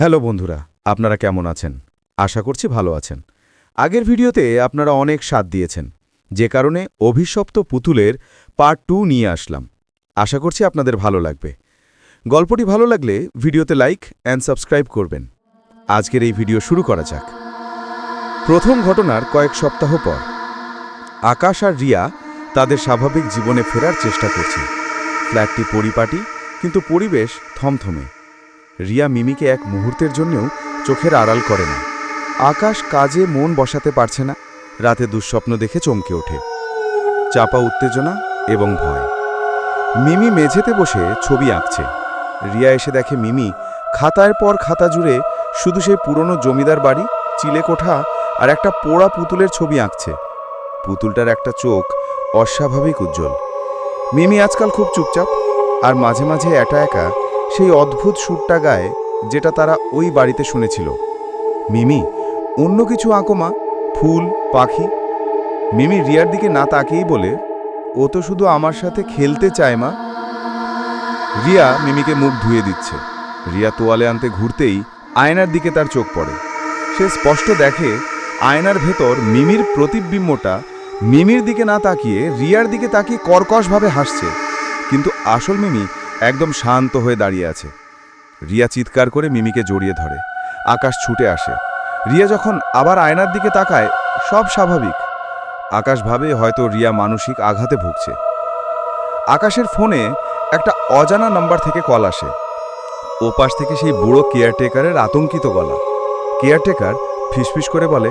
Hello বন্ধুরা, আপনারা কেমন আছেন? আশা করছি ভালো আছেন। আগের ভিডিওতে আপনারা অনেক স্বাদ দিয়েছেন। যে কারণে অভিশপ্ত পুতুলের পার্ট টু নিয়ে আসলাম। আশা করছি আপনাদের ভালো লাগবে। গল্পটি ভালো লাগলে ভিডিওতে লাইক অ্যান্ড সাবস্ক্রাইব করবেন। আজকের এই ভিডিও শুরু করা যাক। প্রথম ঘটনার কয়েক সপ্তাহ পর, আকাশ আর রিয়া তাদের স্বাভাবিক জীবনে ফেরার চেষ্টা করছে। ফ্ল্যাটটি পরিপাটি, কিন্তু পরিবেশ থমথমে। রিয়া মিমিকে এক মুহূর্তের জন্যও চোখের আড়াল করে না। আকাশ কাজে মন বসাতে পারছে না। রাতে দুঃস্বপ্ন দেখে চমকে ওঠে। চাপা উত্তেজনা এবং ভয়। মিমি মেঝেতে বসে ছবি আঁকছে। রিয়া এসে দেখে মিমি খাতার পর খাতা জুড়ে শুধু সেই পুরনো জমিদার বাড়ি, চিলেকোঠা আর একটা পোড়া পুতুলের ছবি আঁকছে। পুতুলটার একটা চোখ অস্বাভাবিক উজ্জ্বল। মিমি আজকাল খুব চুপচাপ আর মাঝে মাঝে একা একা সেই অদ্ভুত সুরটা গায়ে যেটা তারা ওই বাড়িতে শুনেছিল। মিমি, অন্য কিছু আঁকো মা ফুল, পাখি? মিমি রিয়ার দিকে না তাকিয়েই বলে, ও তো শুধু আমার সাথে খেলতে চায় মা। রিয়া মিমিকে মুখ ধুয়ে দিচ্ছে। রিয়া তোয়ালে আনতে ঘুরতেই আয়নার দিকে তার চোখ পড়ে। সে স্পষ্ট দেখে আয়নার ভেতর মিমির প্রতিবিম্বটা মিমির দিকে না তাকিয়ে রিয়ার দিকে তাকিয়ে কর্কশভাবে হাসছে। কিন্তু আসল মিমি একদম শান্ত হয়ে দাঁড়িয়ে আছে। রিয়া চিৎকার করে মিমিকে জড়িয়ে ধরে। আকাশ ছুটে আসে। রিয়া যখন আবার আয়নার দিকে তাকায়, সব স্বাভাবিক। আকাশ ভাবে হয়তো রিয়া মানসিক আঘাতে ভুগছে। আকাশের ফোনে একটা অজানা নাম্বার থেকে কল আসে। ওপাশ থেকে সেই বুড়ো কেয়ারটেকারের আতঙ্কিত গলা। কেয়ারটেকার ফিসফিস করে বলে,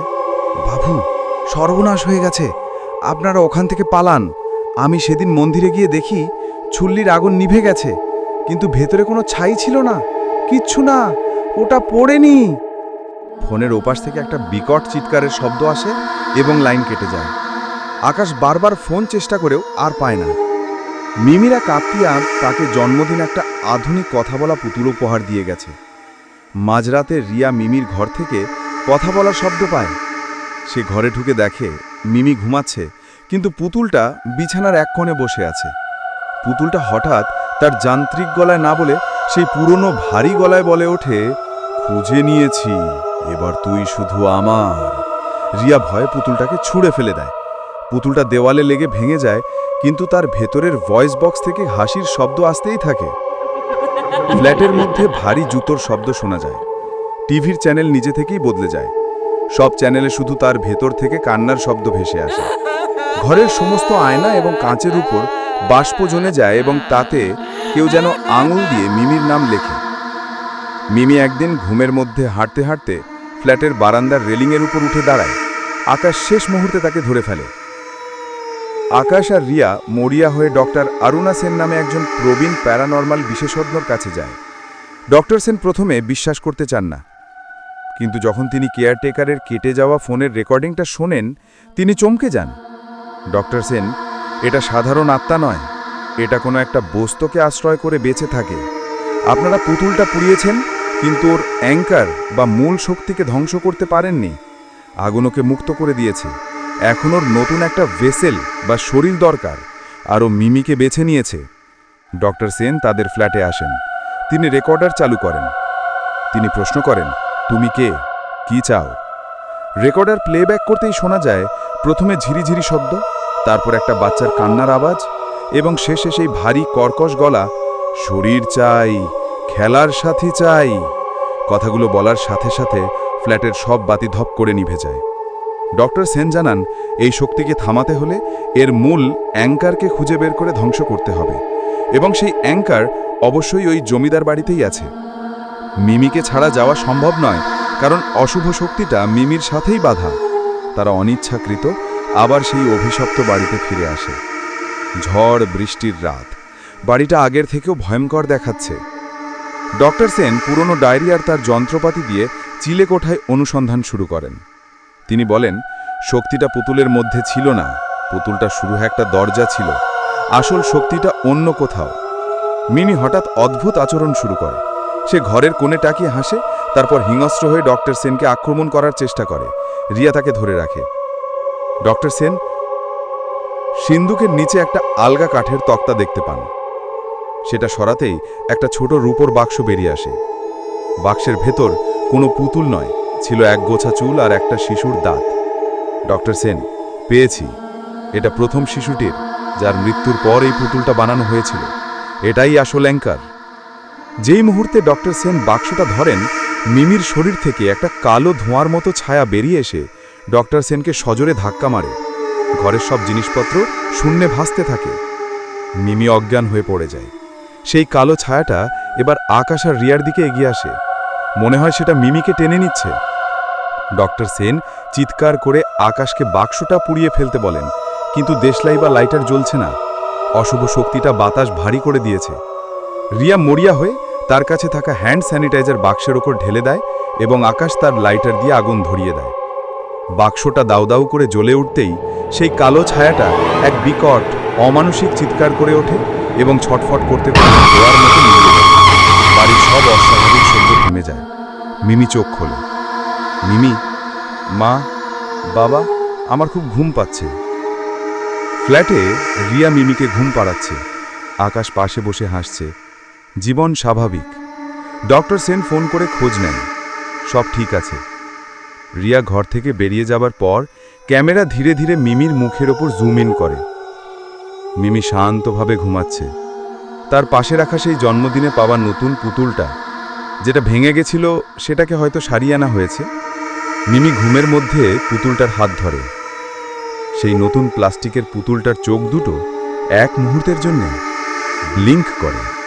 বাবু, সর্বনাশ হয়ে গেছে। আপনারা ওখান থেকে পালান। আমি সেদিন মন্দিরে গিয়ে দেখি চুল্লির আগুন নিভে গেছে, কিন্তু ভেতরে কোনো ছাই ছিল না। কিচ্ছু না, ওটা পড়েনি। ফোনের ওপাশ থেকে একটা বিকট চিৎকারের শব্দ আসে এবং লাইন কেটে যায়। আকাশ বারবার ফোন চেষ্টা করেও আর পায় না। মিমিরা কাপ্তিয়া তাকে জন্মদিন একটা আধুনিক কথা বলা পুতুল উপহার দিয়ে গেছে। মাঝরাতে রিয়া মিমির ঘর থেকে কথা বলার শব্দ পায়। সে ঘরে ঢুকে দেখে মিমি ঘুমাচ্ছে, কিন্তু পুতুলটা বিছানার এক কোণে বসে আছে। পুতুলটা হঠাৎ তার যান্ত্রিক গলায় না বলে সেই পুরনো ভারী গলায় বলে ওঠে, খুঁজে নিয়েছি, এবার তুই শুধু আমার। রিয়া ভয়ে পুতুলটাকে ছুঁড়ে ফেলে দেয়। পুতুলটা দেওয়ালে লেগে ভেঙে যায়, কিন্তু তার ভেতরের ভয়েস বক্স থেকে হাসির শব্দ আসতেই থাকে। ফ্ল্যাটের মধ্যে ভারী জুতোর শব্দ শোনা যায়। টিভির চ্যানেল নিজে থেকেই বদলে যায়। সব চ্যানেলে শুধু তার ভেতর থেকে কান্নার শব্দ ভেসে আসে। ঘরের সমস্ত আয়না এবং কাঁচের উপর বাষ্প জমে যায় এবং তাতে কেউ যেন আঙুল দিয়ে মিমির নাম লেখে। মিমি একদিন ঘুমের মধ্যে হাঁটতে হাঁটতে ফ্ল্যাটের বারান্দার রেলিংয়ের উপর উঠে দাঁড়ায়। আকাশ শেষ মুহূর্তে তাকে ধরে ফেলে। আকাশ আর রিয়া মরিয়া হয়ে ডক্টর অরুণা সেন নামে একজন প্রবীণ প্যারানর্মাল বিশেষজ্ঞর কাছে যায়। ডক্টর সেন প্রথমে বিশ্বাস করতে চান না। কিন্তু যখন তিনি কেয়ারটেকারের কেটে যাওয়া ফোনের রেকর্ডিংটা শোনেন, তিনি চমকে যান। ডক্টর সেন এটা সাধারণ আত্মা নয়। এটা কোনো একটা বস্তুকে আশ্রয় করে বেঁচে থাকে। আপনারা পুতুলটা পুড়িয়েছেন, কিন্তু ওর অ্যাঙ্কার বা মূল শক্তিকে ধ্বংস করতে পারেননি। আগুন ওকে মুক্ত করে দিয়েছে। এখন ওর নতুন একটা ভেসেল বা শরীর দরকার, আর ও মিমিকে বেছে নিয়েছে। ডক্টর সেন তাদের ফ্ল্যাটে আসেন। তিনি রেকর্ডার চালু করেন। তিনি প্রশ্ন করেন, তুমি কে? কি চাও? রেকর্ডার প্লেব্যাক করতেই শোনা যায়, প্রথমে ঝিরিঝিরি শব্দ তারপর একটা বাচ্চার কান্নার আওয়াজ, এবং শেষে সেই ভারী কর্কশ গলা, শরীর চাই, খেলার সাথী চাই। কথাগুলো বলার সাথে সাথে ফ্ল্যাটের সব বাতি ধপ করে নিভে যায়। ডক্টর সেন জানান, এই শক্তিকে থামাতে হলে এর মূল অ্যাঙ্কারকে খুঁজে বের করে ধ্বংস করতে হবে, এবং সেই অ্যাঙ্কার অবশ্যই ওই জমিদার বাড়িতেই আছে। মিমিকে ছাড়া যাওয়া সম্ভব নয়, কারণ অশুভ শক্তিটা মিমির সাথেই বাধা। তারা অনিচ্ছাকৃত আবার সেই অভিশপ্ত বাড়িতে ফিরে আসে। ঝড়, বৃষ্টির রাত। বাড়িটা আগের থেকেও ভয়ঙ্কর দেখাচ্ছে। ডক্টর সেন পুরনো ডায়েরি আর তার যন্ত্রপাতি দিয়ে চিলেকোঠায় অনুসন্ধান শুরু করেন। তিনি বলেন, শক্তিটা পুতুলের মধ্যে ছিল না। পুতুলটা শুরু একটা দরজা ছিল। আসল শক্তিটা অন্য কোথাও। মিনি হঠাৎ অদ্ভুত আচরণ শুরু করে। সে ঘরের কোণে টাকিয়ে হাসে, তারপর হিংস্র হয়ে ডক্টর সেনকে আক্রমণ করার চেষ্টা করে। রিয়া তাকে ধরে রাখে। ডক্টর সেন, সিন্ধুকের নিচে একটা আলগা কাঠের তক্তা দেখতে পান। সেটা সরাতেই একটা ছোট রূপোর বাক্স বেরিয়ে আসে। বাক্সের ভেতর কোনো পুতুল নয়, ছিল এক গোছা চুল আর একটা শিশুর দাঁত। ডক্টর সেন, পেয়েছি। এটা প্রথম শিশুটির, যার মৃত্যুর পর এই পুতুলটা বানানো হয়েছিল। এটাই আসল অ্যাঙ্কার। যেই মুহূর্তে ডক্টর সেন বাক্সটা ধরেন, মিমির শরীর থেকে একটা কালো ধোঁয়ার মতো ছায়া বেরিয়ে এসে ডক্টর সেনকে সজোরে ধাক্কা মারে। ঘরের সব জিনিসপত্র শূন্যে ভাসতে থাকে। মিমি অজ্ঞান হয়ে পড়ে যায়। সেই কালো ছায়াটা এবার আকাশ আর রিয়ার দিকে এগিয়ে আসে। মনে হয় সেটা মিমিকে টেনে নিচ্ছে। ডক্টর সেন চিৎকার করে আকাশকে বাক্সটা পুড়িয়ে ফেলতে বলেন, কিন্তু দেশলাই বা লাইটার জ্বলছে না। অশুভ শক্তিটা বাতাস ভারী করে দিয়েছে। রিয়া মরিয়া হয়ে তার কাছে থাকা হ্যান্ড স্যানিটাইজার বাক্সের ওপর ঢেলে দেয় এবং আকাশ তার লাইটার দিয়ে আগুন ধরিয়ে দেয়। বাক্সটা দাউ দাউ করে জ্বলে উঠতেই সেই কালো ছায়াটা এক বিকট, অমানসিক চিৎকার করে ওঠে এবং ছটফট করতে করতে ধোয়ার মতো মিলিয়ে যায়। বাড়ির সব অস্বাভাবিক শব্দ থেমে যায়। মিমি চোখ খোলে। মিমি, মা, বাবা, আমার খুব ঘুম পাচ্ছে। ফ্ল্যাটে রিয়া মিমিকে ঘুম পাড়াচ্ছে। আকাশ পাশে বসে হাসছে। জীবন স্বাভাবিক। ডক্টর সেন ফোন করে খোঁজ নেন। সব ঠিক আছে। রিয়া ঘর থেকে বেরিয়ে যাবার পর ক্যামেরা ধীরে ধীরে মিমির মুখের ওপর জুম ইন করে। মিমি শান্তভাবে ঘুমাচ্ছে। তার পাশে রাখা সেই জন্মদিনে পাওয়া নতুন পুতুলটা, যেটা ভেঙে গেছিল, সেটাকে হয়তো সারিয়ে আনা হয়েছে। মিমি ঘুমের মধ্যে পুতুলটার হাত ধরে। সেই নতুন প্লাস্টিকের পুতুলটার চোখ দুটো এক মুহূর্তের জন্য ব্লিঙ্ক করে।